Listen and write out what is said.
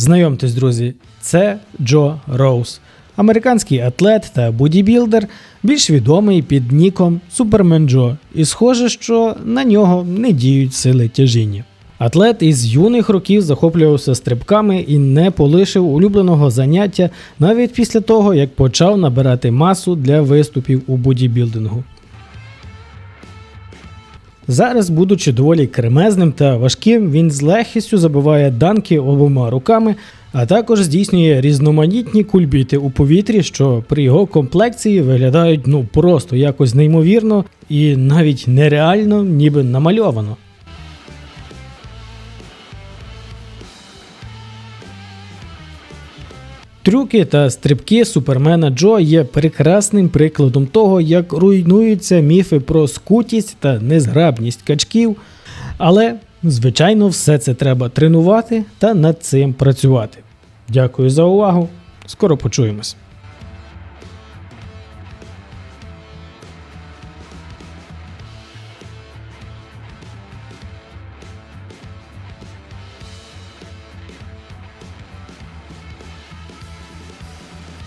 Знайомтесь, друзі, це Джо Роуз, американський атлет та бодібілдер, більш відомий під ніком Супермен Джо, і схоже, що на нього не діють сили тяжіння. Атлет із юних років захоплювався стрибками і не полишив улюбленого заняття навіть після того, як почав набирати масу для виступів у бодібілдингу. Зараз, будучи доволі кремезним та важким, він з легкістю забиває данки обома руками, а також здійснює різноманітні кульбіти у повітрі, що при його комплекції виглядають ну просто якось неймовірно і навіть нереально, ніби намальовано. Трюки та стрибки супермена Джо є прекрасним прикладом того, як руйнуються міфи про скутість та незграбність качків. Але, звичайно, все це треба тренувати та над цим працювати. Дякую за увагу. Скоро почуємось.